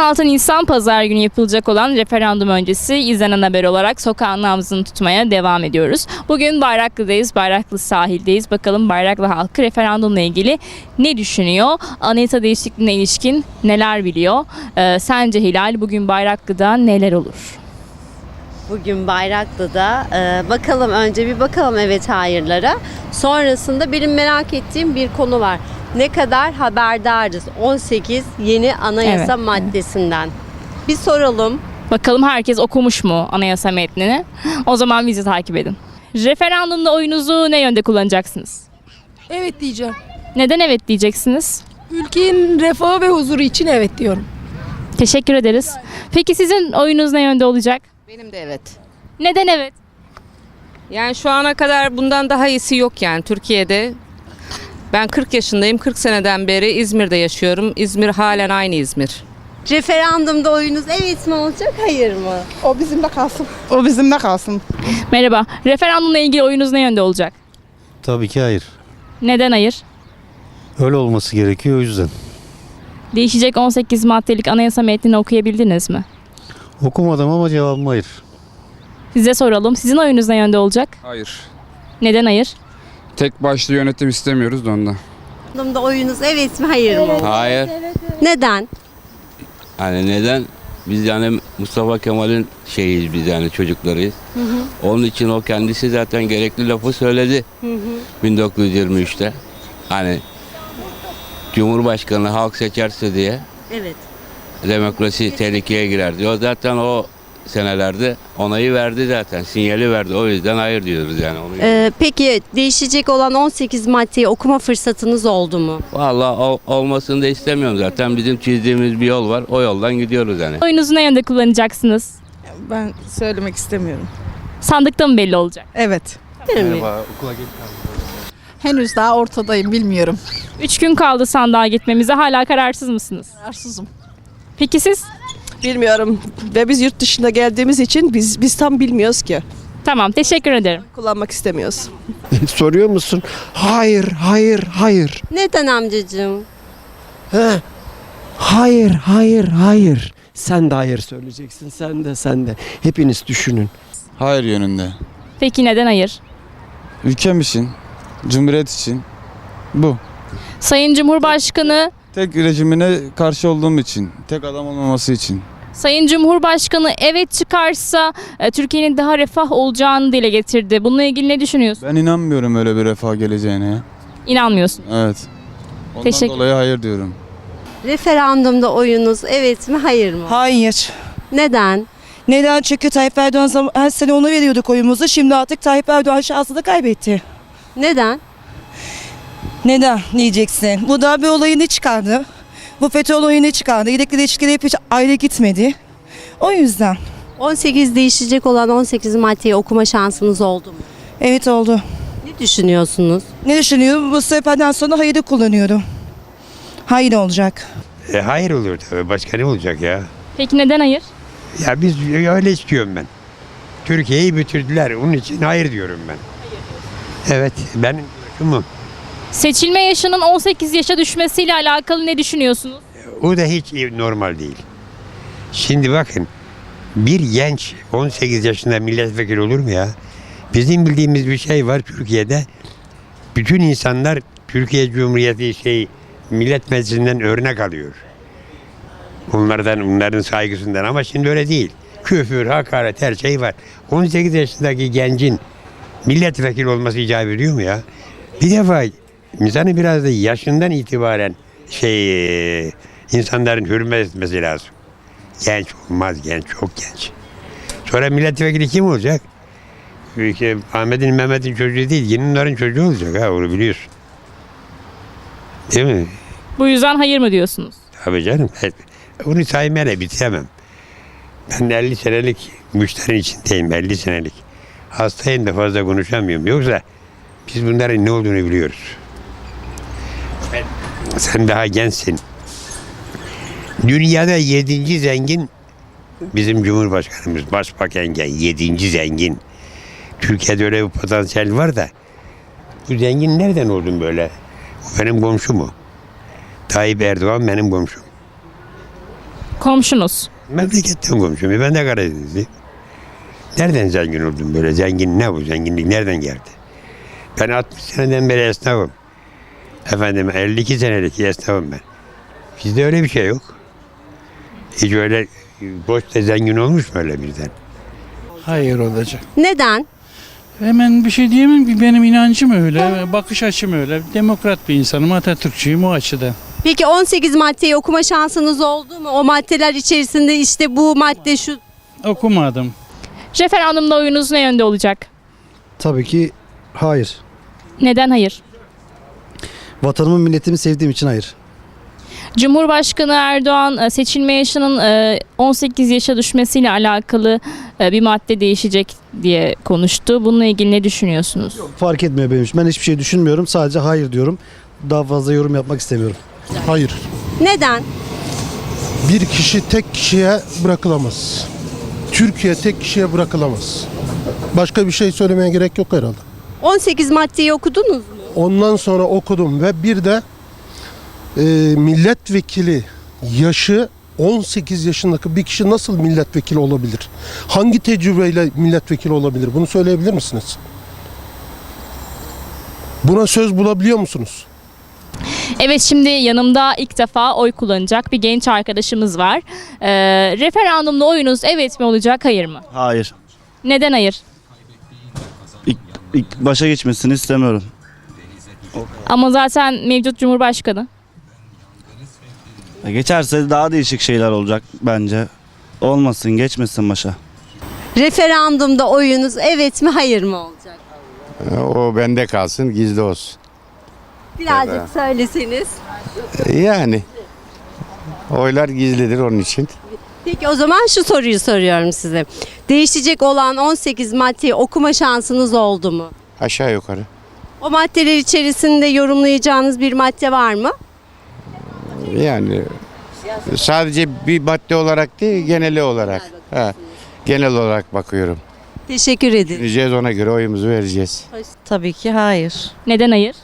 16 Nisan Pazar günü yapılacak olan referandum öncesi izlenen haber olarak sokağın nabzını tutmaya devam ediyoruz. Bugün Bayraklı'dayız, Bayraklı sahildeyiz. Bakalım Bayraklı halkı referandumla ilgili ne düşünüyor? Anayasa değişikliğine ilişkin neler biliyor? Ee, sence Hilal bugün Bayraklı'da neler olur? Bugün Bayraklı'da e, bakalım önce bir bakalım evet hayırlara. Sonrasında benim merak ettiğim bir konu var. Ne kadar haberdarız 18 yeni anayasa Evet. maddesinden. Bir soralım. Bakalım herkes okumuş mu anayasa metnini? O zaman bizi takip edin. Referandumda oyunuzu ne yönde kullanacaksınız? Evet diyeceğim. Neden evet diyeceksiniz? Ülkenin refahı ve huzuru için evet diyorum. Teşekkür ederiz. Peki sizin oyunuz ne yönde olacak? Benim de evet. Neden evet? Yani şu ana kadar bundan daha iyisi yok yani Türkiye'de. Ben 40 yaşındayım. 40 seneden beri İzmir'de yaşıyorum. İzmir halen aynı İzmir. Referandumda oyunuz evet mi olacak hayır mı? O bizimle kalsın. O bizimle kalsın. Merhaba. Referandumla ilgili oyunuz ne yönde olacak? Tabii ki hayır. Neden hayır? Öyle olması gerekiyor o yüzden. Değişecek 18 maddelik anayasa metnini okuyabildiniz mi? Okumadım ama cevabım hayır. Size soralım. Sizin oyunuz ne yönde olacak? Hayır. Neden hayır? Tek başlı yönetim istemiyoruz da ondan. Referandumda oyunuz evet mi hayır mı? Hayır. Neden? Hani neden? Biz yani Mustafa Kemal'in şeyiz biz yani çocuklarıyız. Onun için o kendisi zaten gerekli lafı söyledi. 1923'te. Hani Cumhurbaşkanı halk seçerse diye Evet. Demokrasi tehlikeye girer diyor. Zaten o senelerde onayı verdi zaten. Sinyali verdi. O yüzden hayır diyoruz yani. Onu Ee, peki değişecek olan 18 maddeyi okuma fırsatınız oldu mu? Vallahi ol- olmasını da istemiyorum zaten. Bizim çizdiğimiz bir yol var. O yoldan gidiyoruz yani. Oyunuzu ne yönde kullanacaksınız? Ben söylemek istemiyorum. Sandıkta mı belli olacak? Evet. Değil mi? Henüz daha ortadayım bilmiyorum. Üç gün kaldı sandığa gitmemize. Hala kararsız mısınız? Kararsızım. Peki siz? Bilmiyorum ve biz yurt dışında geldiğimiz için biz biz tam bilmiyoruz ki. Tamam. Teşekkür ederim. Kullanmak istemiyoruz. Soruyor musun? Hayır, hayır, hayır. Neden amcacığım? He. Hayır, hayır, hayır. Sen de hayır söyleyeceksin. Sen de, sen de. Hepiniz düşünün. Hayır yönünde. Peki neden hayır? Ülkem için, cumhuriyet için. Bu. Sayın Cumhurbaşkanı Tek rejimine karşı olduğum için. Tek adam olmaması için. Sayın Cumhurbaşkanı evet çıkarsa e, Türkiye'nin daha refah olacağını dile getirdi. Bununla ilgili ne düşünüyorsun? Ben inanmıyorum öyle bir refah geleceğine ya. İnanmıyorsun. Evet. Ondan Teşekkür- dolayı hayır diyorum. Referandumda oyunuz evet mi hayır mı? Hayır. Neden? Neden? Çünkü Tayyip Erdoğan zam- her sene onu veriyorduk oyumuzu. Şimdi artık Tayyip Erdoğan şansını kaybetti. Neden? Neden diyeceksin? Bu da bir olayı ne çıkardı? Bu FETÖ olayı ne çıkardı? İlekli ilişkileri hiç ayrı gitmedi. O yüzden. 18 değişecek olan 18 maddeyi okuma şansınız oldu mu? Evet oldu. Ne düşünüyorsunuz? Ne düşünüyorum? Bu seferden sonra hayırı kullanıyorum. Hayır olacak. E, hayır olur tabii. Başka ne olacak ya? Peki neden hayır? Ya biz öyle istiyorum ben. Türkiye'yi bitirdiler. Onun için hayır diyorum ben. Evet. Benim görüşüm Seçilme yaşının 18 yaşa düşmesiyle alakalı ne düşünüyorsunuz? o da hiç normal değil. Şimdi bakın bir genç 18 yaşında milletvekili olur mu ya? Bizim bildiğimiz bir şey var Türkiye'de. Bütün insanlar Türkiye Cumhuriyeti şey Millet Meclisi'nden örnek alıyor. Onlardan, onların saygısından ama şimdi öyle değil. Küfür, hakaret her şey var. 18 yaşındaki gencin milletvekili olması icap ediyor mu ya? Bir defa insanı biraz da yaşından itibaren şey e, insanların hürmet etmesi lazım. Genç olmaz genç çok genç. Sonra milletvekili kim olacak? Ülke Ahmet'in Mehmet'in çocuğu değil, yeni çocuğu olacak ha onu biliyorsun. Değil mi? Bu yüzden hayır mı diyorsunuz? Tabii canım. Onu saymayla bitiremem. Ben 50 senelik müşteri içindeyim 50 senelik. Hastayım da fazla konuşamıyorum. Yoksa biz bunların ne olduğunu biliyoruz. Sen daha gençsin. Dünyada yedinci zengin bizim Cumhurbaşkanımız, Başbakan gen, yedinci zengin. Türkiye'de öyle bir potansiyel var da bu zengin nereden oldun böyle? O benim komşum o. Tayyip Erdoğan benim komşum. Komşunuz. Memleketten komşum. Ben de Karadenizli. Nereden zengin oldum böyle? Zengin ne bu? Zenginlik nereden geldi? Ben 60 seneden beri esnafım. Efendim 52 senelik esnafım ben. Bizde öyle bir şey yok. Hiç öyle boşta zengin olmuş mu öyle birden? Hayır olacak. Neden? Hemen bir şey diyemem ki benim inancım öyle, bakış açım öyle. Demokrat bir insanım, Atatürkçüyüm o açıdan. Peki 18 maddeyi okuma şansınız oldu mu? O maddeler içerisinde işte bu madde şu Okumadım. Referandumda oyunuz ne yönde olacak? Tabii ki hayır. Neden hayır? Vatanımı milletimi sevdiğim için hayır. Cumhurbaşkanı Erdoğan e, seçilme yaşının e, 18 yaşa düşmesiyle alakalı e, bir madde değişecek diye konuştu. Bununla ilgili ne düşünüyorsunuz? Fark etmiyor benim için. Ben hiçbir şey düşünmüyorum. Sadece hayır diyorum. Daha fazla yorum yapmak istemiyorum. Hayır. neden? Bir kişi tek kişiye bırakılamaz. Türkiye tek kişiye bırakılamaz. Başka bir şey söylemeye gerek yok herhalde. 18 maddeyi okudunuz mu? Ondan sonra okudum ve bir de e, milletvekili yaşı 18 yaşındaki bir kişi nasıl milletvekili olabilir? Hangi tecrübeyle milletvekili olabilir? Bunu söyleyebilir misiniz? Buna söz bulabiliyor musunuz? Evet şimdi yanımda ilk defa oy kullanacak bir genç arkadaşımız var. E, referandumda oyunuz evet mi olacak hayır mı? Hayır. Neden hayır? İlk başa geçmesini istemiyorum. Ama zaten mevcut Cumhurbaşkanı. Geçerse daha değişik şeyler olacak bence. Olmasın, geçmesin başa. Referandumda oyunuz evet mi hayır mı olacak? O bende kalsın gizli olsun. Birazcık söyleseniz. Yani oylar gizlidir onun için. Peki o zaman şu soruyu soruyorum size. Değişecek olan 18 maddeyi okuma şansınız oldu mu? Aşağı yukarı. O maddeler içerisinde yorumlayacağınız bir madde var mı? Yani sadece bir madde olarak değil geneli olarak. Ha, genel olarak bakıyorum. Teşekkür ederim. Gideceğiz ona göre oyumuzu vereceğiz. Tabii ki hayır. Neden hayır?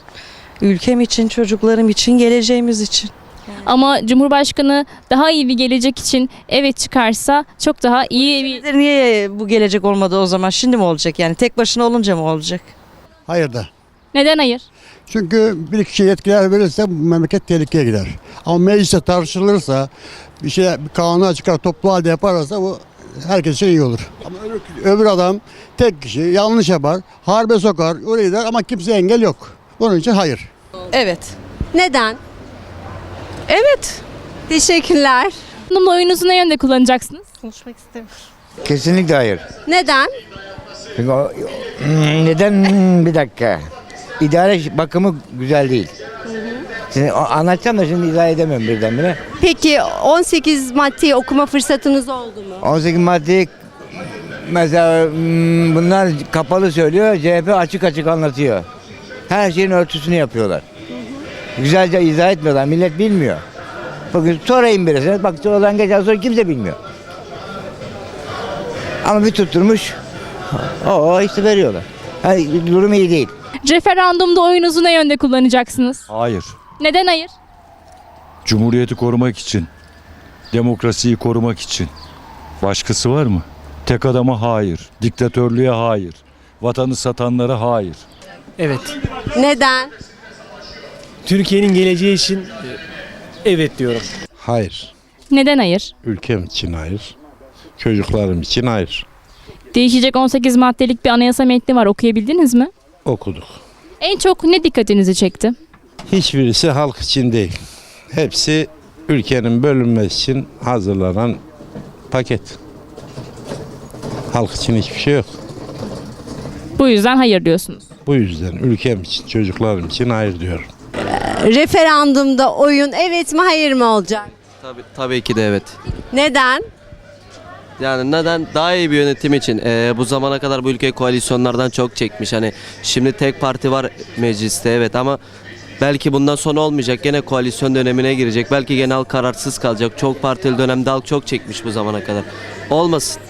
Ülkem için, çocuklarım için, geleceğimiz için. Ama Cumhurbaşkanı daha iyi bir gelecek için evet çıkarsa çok daha iyi bir... Niye bu gelecek olmadı o zaman? Şimdi mi olacak yani? Tek başına olunca mı olacak? Hayır da. Neden hayır? Çünkü bir kişi yetkiler verirse bu memleket tehlikeye gider. Ama mecliste tartışılırsa, bir şey bir kanuna çıkar, toplu halde yaparsa bu herkes için iyi olur. Ama öbür, öbür adam tek kişi yanlış yapar, harbe sokar, oraya gider ama kimse engel yok. Bunun için hayır. Evet. Neden? Evet. Teşekkürler. Referandumda oyunuzu ne yönde kullanacaksınız? Konuşmak istemiyorum. Kesinlikle hayır. Neden? Neden bir dakika. İdare bakımı güzel değil. Şimdi anlatacağım da şimdi izah edemiyorum birdenbire. Peki 18 maddeyi okuma fırsatınız oldu mu? 18 maddeyi mesela hmm, bunlar kapalı söylüyor, CHP açık açık anlatıyor. Her şeyin örtüsünü yapıyorlar. Güzelce izah etmiyorlar, millet bilmiyor. Bugün sorayım birisine, bak oradan geçen sonra kimse bilmiyor. Ama bir tutturmuş, o işte veriyorlar. Yani durum iyi değil. Referandumda oyunuzu ne yönde kullanacaksınız? Hayır. Neden hayır? Cumhuriyeti korumak için, demokrasiyi korumak için. Başkası var mı? Tek adama hayır, diktatörlüğe hayır, vatanı satanlara hayır. Evet. Neden? Türkiye'nin geleceği için evet diyorum. Hayır. Neden hayır? Ülkem için hayır. Çocuklarım için hayır. Değişecek 18 maddelik bir anayasa metni var. Okuyabildiniz mi? Okuduk. En çok ne dikkatinizi çekti? Hiçbirisi halk için değil. Hepsi ülkenin bölünmesi için hazırlanan paket. Halk için hiçbir şey yok. Bu yüzden hayır diyorsunuz. Bu yüzden ülkem için, çocuklarım için hayır diyorum. Referandumda oyun evet mi hayır mı olacak? Tabii, tabii ki de evet. Neden? Yani neden? Daha iyi bir yönetim için. Ee, bu zamana kadar bu ülke koalisyonlardan çok çekmiş. Hani şimdi tek parti var mecliste evet ama belki bundan sonra olmayacak. Gene koalisyon dönemine girecek. Belki genel kararsız kalacak. Çok partili dönemde halk çok çekmiş bu zamana kadar. Olmasın.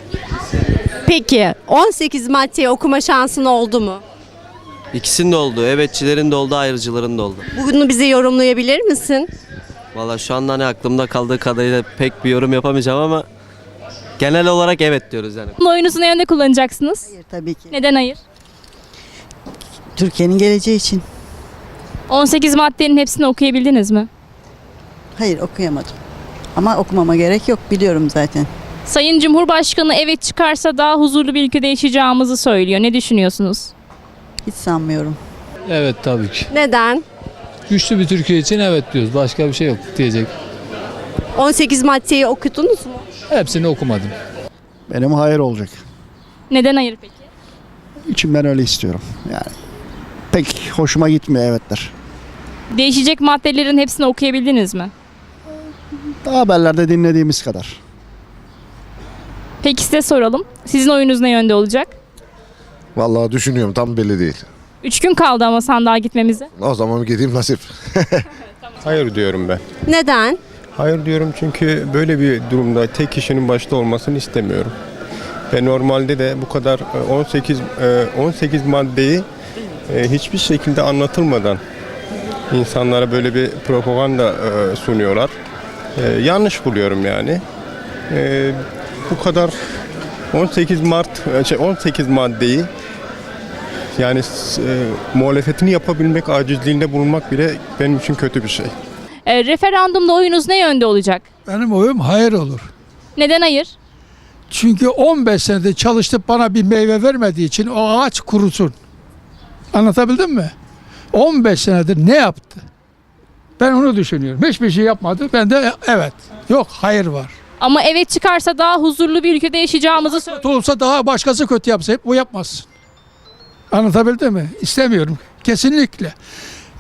Peki 18 maddeyi okuma şansın oldu mu? İkisinin de oldu. Evetçilerin de oldu, ayrıcıların da oldu. Bunu bize yorumlayabilir misin? Valla şu anda hani aklımda kaldığı kadarıyla pek bir yorum yapamayacağım ama genel olarak evet diyoruz yani. Oyunuzu ne yönde kullanacaksınız? Tabii ki. Neden hayır? Türkiye'nin geleceği için. 18 maddenin hepsini okuyabildiniz mi? Hayır okuyamadım. Ama okumama gerek yok biliyorum zaten. Sayın Cumhurbaşkanı evet çıkarsa daha huzurlu bir ülkede yaşayacağımızı söylüyor. Ne düşünüyorsunuz? Hiç sanmıyorum. Evet tabii ki. Neden? Güçlü bir Türkiye için evet diyoruz. Başka bir şey yok diyecek. 18 maddeyi okudunuz mu? Hepsini okumadım. Benim hayır olacak. Neden hayır peki? İçimden öyle istiyorum. Yani pek hoşuma gitmiyor evetler. Değişecek maddelerin hepsini okuyabildiniz mi? Haberlerde dinlediğimiz kadar. Peki size soralım. Sizin oyunuz ne yönde olacak? Vallahi düşünüyorum tam belli değil. Üç gün kaldı ama sandığa gitmemize. O zaman gideyim nasip. Hayır diyorum ben. Neden? Hayır diyorum çünkü böyle bir durumda tek kişinin başta olmasını istemiyorum. Ve normalde de bu kadar e, 18 e, 18 maddeyi e, hiçbir şekilde anlatılmadan insanlara böyle bir propaganda e, sunuyorlar. E, Yanlış buluyorum yani. E, Bu kadar 18 Mart e, şey, 18 maddeyi yani e, muhalefetini yapabilmek acizliğinde bulunmak bile benim için kötü bir şey. Ee, referandumda oyunuz ne yönde olacak? Benim oyum hayır olur. Neden hayır? Çünkü 15 senede çalıştıp bana bir meyve vermediği için o ağaç kurusun. Anlatabildim mi? 15 senedir ne yaptı? Ben onu düşünüyorum. Hiçbir şey yapmadı. Ben de evet. Yok hayır var. Ama evet çıkarsa daha huzurlu bir ülkede yaşayacağımızı söylüyor. Kötü olsa daha başkası kötü yapsa hep bu yapmazsın. Anlatabildim mi? İstemiyorum. Kesinlikle.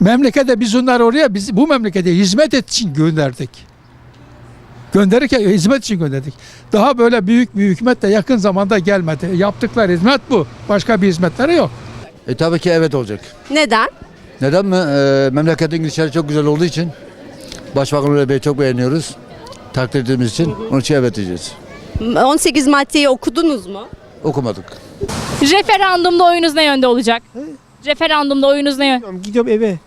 Memlekete biz onları oraya biz bu memlekete hizmet için gönderdik. Gönderirken hizmet için gönderdik. Daha böyle büyük bir hükümet de yakın zamanda gelmedi. Yaptıkları hizmet bu. Başka bir hizmetleri yok. E tabii ki evet olacak. Neden? Neden mi? E, memleketin gidişleri çok güzel olduğu için. Başbakan Ulu Bey'i çok beğeniyoruz. Takdir ettiğimiz için. Onun için evet diyeceğiz. 18 maddeyi okudunuz mu? Okumadık. Referandumda oyunuz ne yönde olacak? Referandumda oyunuz ne yönde? Gidiyorum eve.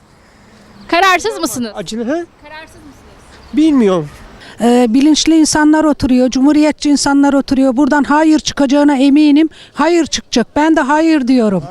Kararsız mısınız? Acılı he? Kararsız mısınız? Bilmiyorum. Ee, bilinçli insanlar oturuyor, cumhuriyetçi insanlar oturuyor. Buradan hayır çıkacağına eminim. Hayır çıkacak. Ben de hayır diyorum.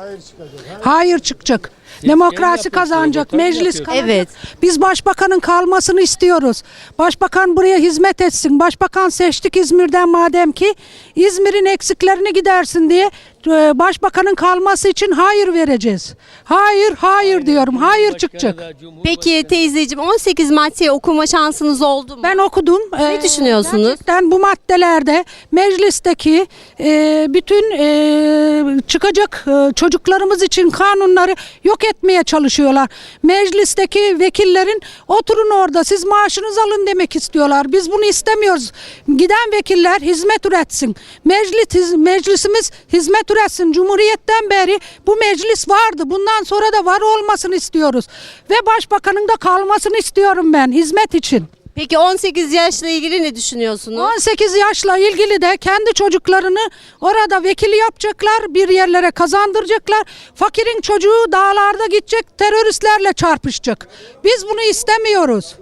Hayır çıkacak. Demokrasi kazanacak, meclis kazanacak. Evet. Biz başbakanın kalmasını istiyoruz. Başbakan buraya hizmet etsin. Başbakan seçtik İzmir'den madem ki İzmir'in eksiklerini gidersin diye başbakanın kalması için hayır vereceğiz. Hayır, hayır diyorum. Hayır çıkacak. Peki teyzeciğim 18 maddeyi okuma şansınız oldu mu? Ben okudum. Ne Ee, düşünüyorsunuz? Gerçekten bu maddelerde meclisteki e, bütün e, çıkacak e, çocuklarımız için kanunları yok etmeye çalışıyorlar. Meclisteki vekillerin oturun orada siz maaşınızı alın demek istiyorlar. Biz bunu istemiyoruz. Giden vekiller hizmet üretsin. Meclis meclisimiz hizmet üretsin. Cumhuriyetten beri bu meclis vardı. Bundan sonra da var olmasını istiyoruz. Ve başbakanın da kalmasını istiyorum ben hizmet için. Peki 18 yaşla ilgili ne düşünüyorsunuz? 18 yaşla ilgili de kendi çocuklarını orada vekili yapacaklar, bir yerlere kazandıracaklar. Fakirin çocuğu dağlarda gidecek, teröristlerle çarpışacak. Biz bunu istemiyoruz.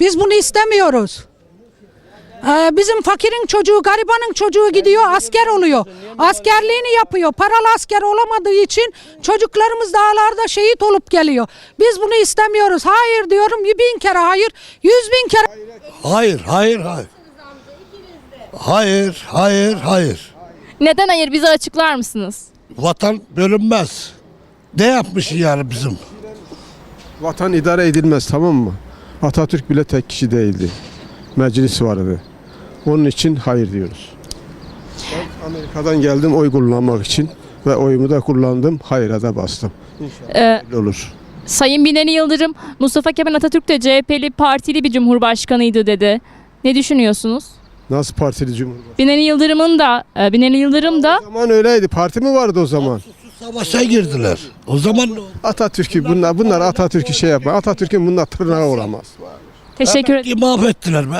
Biz bunu istemiyoruz. Ee, bizim fakirin çocuğu, garibanın çocuğu gidiyor, asker oluyor. Askerliğini yapıyor. Paralı asker olamadığı için çocuklarımız dağlarda şehit olup geliyor. Biz bunu istemiyoruz. Hayır diyorum. Bin kere hayır, yüz bin kere Hayır, hayır, hayır. Hayır, hayır, hayır. Neden hayır? Bize açıklar mısınız? Vatan bölünmez. Ne yapmış yani bizim? Vatan idare edilmez tamam mı? Atatürk bile tek kişi değildi. Meclis vardı. Onun için hayır diyoruz. Ben Amerika'dan geldim oy kullanmak için ve oyumu da kullandım. Hayır'a da bastım. Ee, Öyle olur. Sayın Binali Yıldırım, Mustafa Kemal Atatürk de CHP'li partili bir cumhurbaşkanıydı dedi. Ne düşünüyorsunuz? Nasıl partili cumhurbaşkanı? Binali Yıldırım'ın da, e, Binali Yıldırım da O zaman öyleydi. Parti mi vardı o zaman? Savaşa girdiler. O zaman Atatürk'ü bunlar bunlar Atatürk'ü şey yapma. Atatürk'ün bunlar tırnağı olamaz. teşekkür ederim. mahvettiler be.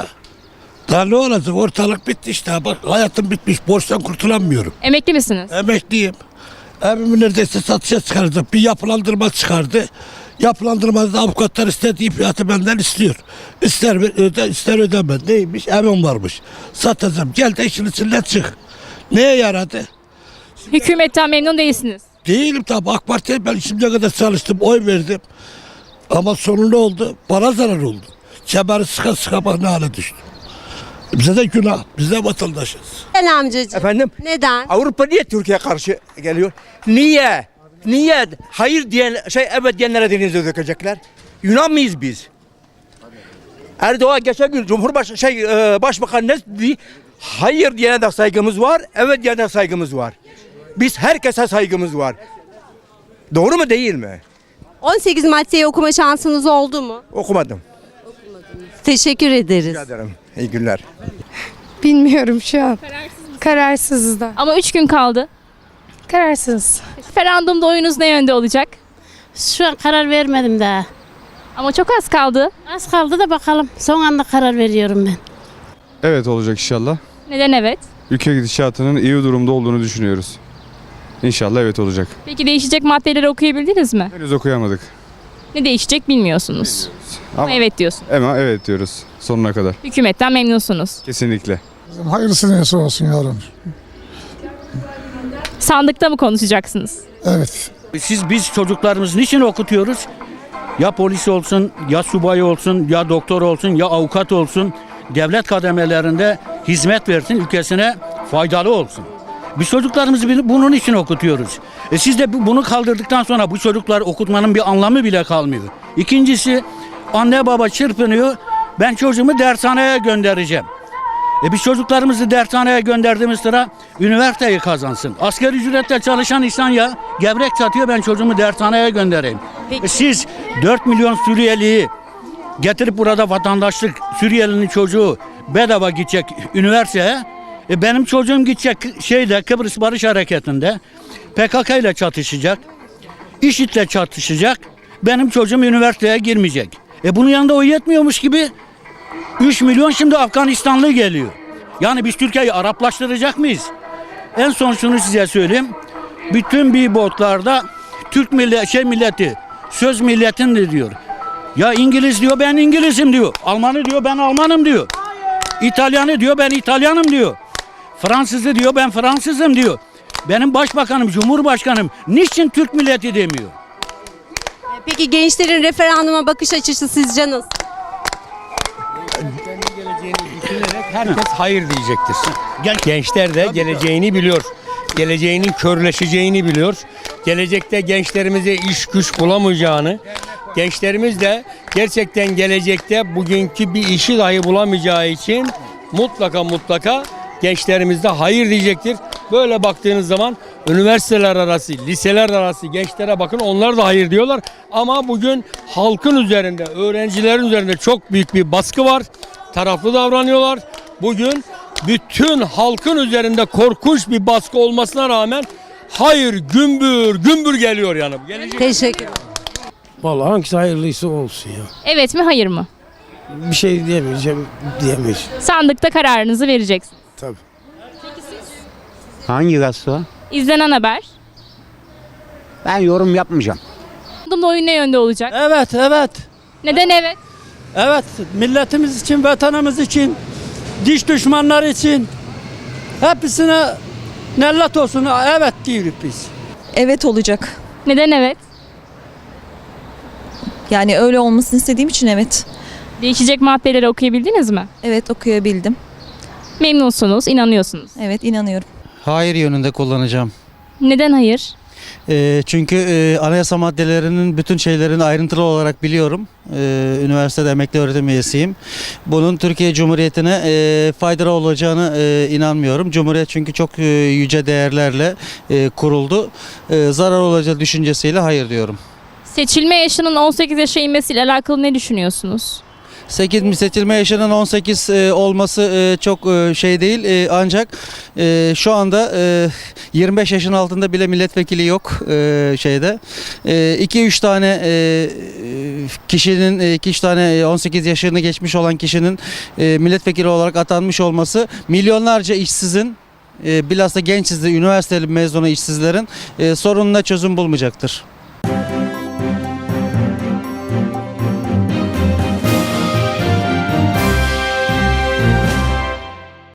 Daha ne olacak? Ortalık bitti işte. Bak hayatım bitmiş. Borçtan kurtulamıyorum. Emekli misiniz? Emekliyim. Evimi neredeyse satışa çıkardı. Bir yapılandırma çıkardı. Yapılandırmada avukatlar istediği fiyatı benden istiyor. İster öde, ister ödeme. Neymiş? Evim varmış. Satacağım. Gel de işin içinden çık. Neye yaradı? Hükümetten memnun değilsiniz. Değilim tabi AK Parti'ye ben şimdiye kadar çalıştım, oy verdim. Ama sonu ne oldu? Bana zarar oldu. Kemeri sıka sıka bak ne hale düştüm. Bize de günah, biz de vatandaşız. Gel amcacığım. Efendim? Neden? Avrupa niye Türkiye karşı geliyor? Niye? Niye? Hayır diyen şey evet diyenlere denize dökecekler. Yunan mıyız biz? Erdoğan geçen gün Cumhurbaş şey e, Başbakan ne dedi? Hayır diyene de saygımız var, evet diyene de saygımız var. Biz herkese saygımız var. Doğru mu değil mi? 18 maddeyi okuma şansınız oldu mu? Okumadım. Teşekkür ederiz. Rica ederim. İyi günler. Bilmiyorum şu an. Kararsızız da. Ama 3 gün kaldı. Kararsız. Referandumda oyunuz ne yönde olacak? Şu an karar vermedim daha. Ama çok az kaldı. Az kaldı da bakalım. Son anda karar veriyorum ben. Evet olacak inşallah. Neden evet? Ülke gidişatının iyi durumda olduğunu düşünüyoruz. İnşallah evet olacak. Peki değişecek maddeleri okuyabildiniz mi? Henüz okuyamadık. Ne değişecek bilmiyorsunuz. Ama Ama, evet diyorsun. ama evet diyoruz sonuna kadar. Hükümetten memnunsunuz. Kesinlikle. Hayırlısı neyse olsun yavrum. Sandıkta mı konuşacaksınız? Evet. Siz biz çocuklarımızı niçin okutuyoruz? Ya polis olsun, ya subay olsun, ya doktor olsun, ya avukat olsun. Devlet kademelerinde hizmet versin, ülkesine faydalı olsun. Biz çocuklarımızı bunun için okutuyoruz. E siz de bu- bunu kaldırdıktan sonra bu çocuklar okutmanın bir anlamı bile kalmıyor. İkincisi anne baba çırpınıyor. Ben çocuğumu dershaneye göndereceğim. E biz çocuklarımızı dershaneye gönderdiğimiz sıra üniversiteyi kazansın. Asgari ücretle çalışan insan ya gevrek satıyor ben çocuğumu dershaneye göndereyim. E siz 4 milyon Suriyeliyi getirip burada vatandaşlık Suriyelinin çocuğu bedava gidecek üniversiteye. E benim çocuğum gidecek şeyde Kıbrıs Barış Hareketi'nde PKK ile çatışacak. IŞİD'le çatışacak. Benim çocuğum üniversiteye girmeyecek. E bunun yanında o yetmiyormuş gibi 3 milyon şimdi Afganistanlı geliyor. Yani biz Türkiye'yi Araplaştıracak mıyız? En son şunu size söyleyeyim. Bütün billboardlarda Türk millet, şey milleti, söz milletindir diyor. Ya İngiliz diyor ben İngilizim diyor. Almanı diyor ben Almanım diyor. İtalyanı diyor ben İtalyanım diyor. Fransızı diyor ben Fransızım diyor. Benim başbakanım, cumhurbaşkanım niçin Türk milleti demiyor? Peki gençlerin referanduma bakış açısı sizce nasıl? Herkes hayır diyecektir. Gençler de geleceğini biliyor. Geleceğinin körleşeceğini biliyor. Gelecekte gençlerimize iş güç bulamayacağını, gençlerimiz de gerçekten gelecekte bugünkü bir işi dahi bulamayacağı için mutlaka mutlaka gençlerimiz de hayır diyecektir. Böyle baktığınız zaman üniversiteler arası, liseler arası gençlere bakın onlar da hayır diyorlar. Ama bugün halkın üzerinde, öğrencilerin üzerinde çok büyük bir baskı var. Taraflı davranıyorlar. Bugün bütün halkın üzerinde korkunç bir baskı olmasına rağmen hayır gümbür gümbür geliyor yani. Gelecek Teşekkür Vallahi hangisi hayırlıysa olsun ya. Evet mi hayır mı? Bir şey diyemeyeceğim, diyemeyiz. Sandıkta kararınızı vereceksiniz. Tabii. Hangi gazete? İzlenen haber. Ben yorum yapmayacağım. Referandumda oyun ne yönde olacak? Evet, evet. Neden evet? Evet, milletimiz için, vatanımız için, diş düşmanları için hepsine nellat olsun. Evet diyoruz biz. Evet olacak. Neden evet? Yani öyle olmasını istediğim için evet. Değişecek maddeleri okuyabildiniz mi? Evet okuyabildim. Memnunsunuz, inanıyorsunuz. Evet inanıyorum. Hayır yönünde kullanacağım. Neden hayır? Ee, çünkü e, anayasa maddelerinin bütün şeylerini ayrıntılı olarak biliyorum. Ee, üniversitede emekli öğretim üyesiyim. Bunun Türkiye Cumhuriyeti'ne e, faydalı olacağını e, inanmıyorum. Cumhuriyet çünkü çok e, yüce değerlerle e, kuruldu. E, zarar olacağı düşüncesiyle hayır diyorum. Seçilme yaşının 18 yaşa inmesiyle alakalı ne düşünüyorsunuz? 8 seçilme yaşının 18 e, olması e, çok e, şey değil E, ancak e, şu anda e, 25 yaşın altında bile milletvekili yok e, şeyde. 2-3 tane e, kişinin 2-3 tane e, 18 yaşını geçmiş olan kişinin e, milletvekili olarak atanmış olması milyonlarca işsizin e, bilhassa genç üniversiteli mezunu işsizlerin e, sorununa çözüm bulmayacaktır.